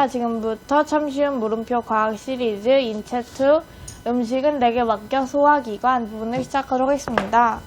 있습니다. 지금부터 참 쉬운 물음표 과학 시리즈 인체2 음식은 내게 맡겨 소화기관 부분을 시작하도록 하겠습니다.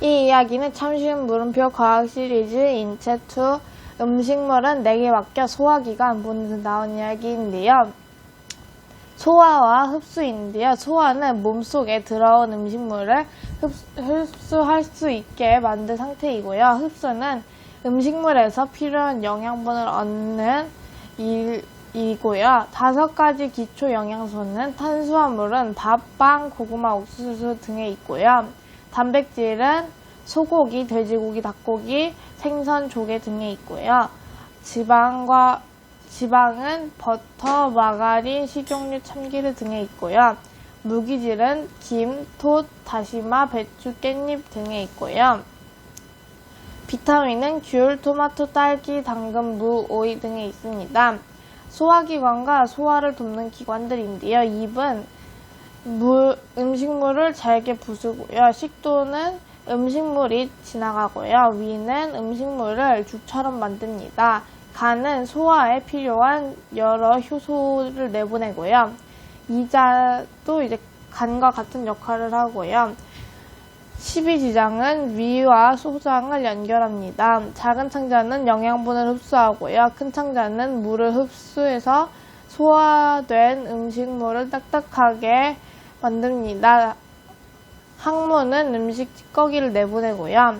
이 이야기는 참 쉬운 물음표 과학 시리즈 인체2 음식물은 내게 맡겨 소화기관 부분에서 나온 이야기인데요. 소화와 흡수인데요. 소화는 몸속에 들어온 음식물을 흡수, 흡수 할 수 있게 만든 상태이고요. 흡수는 음식물에서 필요한 영양분을 얻는 일이고요. 다섯 가지 기초 영양소는 탄수화물은 밥, 빵, 고구마, 옥수수 등에 있고요. 단백질은 소고기, 돼지고기, 닭고기, 생선, 조개 등에 있고요. 지방과 지방은 버터, 마가린, 식용유, 참기름 등에 있고요. 무기질은 김, 톳, 다시마, 배추, 깻잎 등에 있고요. 비타민은 귤, 토마토, 딸기, 당근, 무, 오이 등에 있습니다. 소화기관과 소화를 돕는 기관들인데요. 입은 물, 음식물을 잘게 부수고요. 식도는 음식물이 지나가고요. 위는 음식물을 죽처럼 만듭니다. 간은 소화에 필요한 여러 효소를 내보내고요. 이자도 이제 간과 같은 역할을 하고요. 십이지장은 위와 소장을 연결합니다. 작은 창자는 영양분을 흡수하고요. 큰 창자는 물을 흡수해서 소화된 음식물을 딱딱하게 만듭니다. 항문은 음식 찌꺼기를 내보내고요.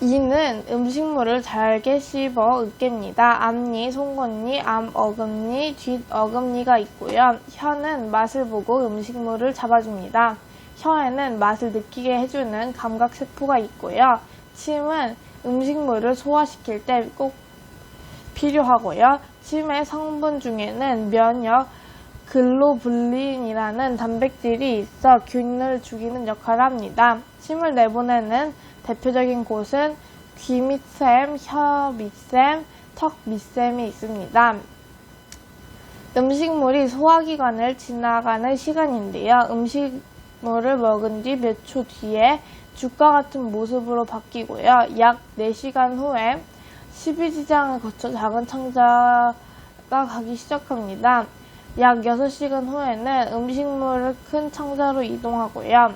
이는 음식물을 잘게 씹어 으깹니다. 앞니, 송곳니, 암 어금니, 뒷 어금니가 있고요. 혀는 맛을 보고 음식물을 잡아줍니다. 혀에는 맛을 느끼게 해주는 감각 세포가 있고요. 침은 음식물을 소화시킬 때 꼭 필요하고요. 침의 성분 중에는 면역, 글로불린이라는 단백질이 있어 균을 죽이는 역할을 합니다. 침을 내보내는 대표적인 곳은 귀 밑샘, 혀 밑샘, 턱 밑샘이 있습니다. 음식물이 소화기관을 지나가는 시간인데요. 음식물을 먹은 뒤 몇 초 뒤에 죽과 같은 모습으로 바뀌고요. 약 4시간 후에 12지장을 거쳐 작은 창자가 가기 시작합니다. 약 6시간 후에는 음식물을 큰 창자로 이동하고요.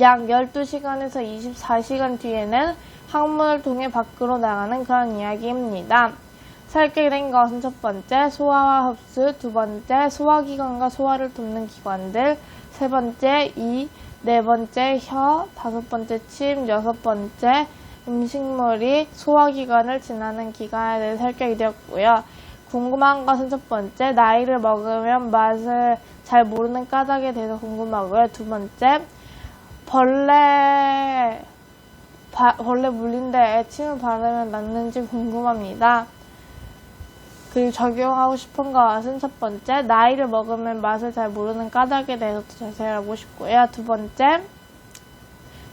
약 12시간에서 24시간 뒤에는 항문을 통해 밖으로 나가는 그런 이야기입니다. 설계된 것은 첫 번째, 소화와 흡수, 두 번째, 소화기관과 소화를 돕는 기관들, 세 번째, 이, 네 번째, 혀, 다섯 번째, 침, 여섯 번째, 음식물이 소화기관을 지나는 기관에 대해 설명이 되었고요. 궁금한 것은 첫 번째, 나이를 먹으면 맛을 잘 모르는 까닭에 대해서 궁금하고요. 두 번째, 벌레, 바- 벌레 물린데 침을 바르면 낫는지 궁금합니다. 그리고 적용하고 싶은 것은 첫 번째, 나이를 먹으면 맛을 잘 모르는 까닭에 대해서 더 자세히 알고 싶고요. 두 번째,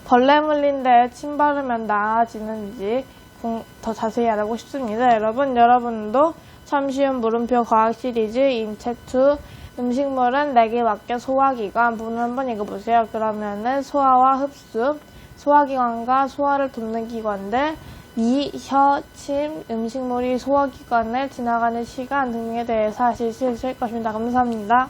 벌레 물린데 침 바르면 나아지는지 공- 더 자세히 알고 싶습니다. 여러분, 여러분도 참 쉬운 물음표 과학 시리즈 인체2 음식물은 내게 맡겨 소화기관 부분 한번 읽어보세요. 그러면은 소화와 흡수, 소화기관과 소화를 돕는 기관들, 미, 혀, 침, 음식물이 소화기관을 지나가는 시간 등에 대해서 알실 수 있을 것입니다. 감사합니다.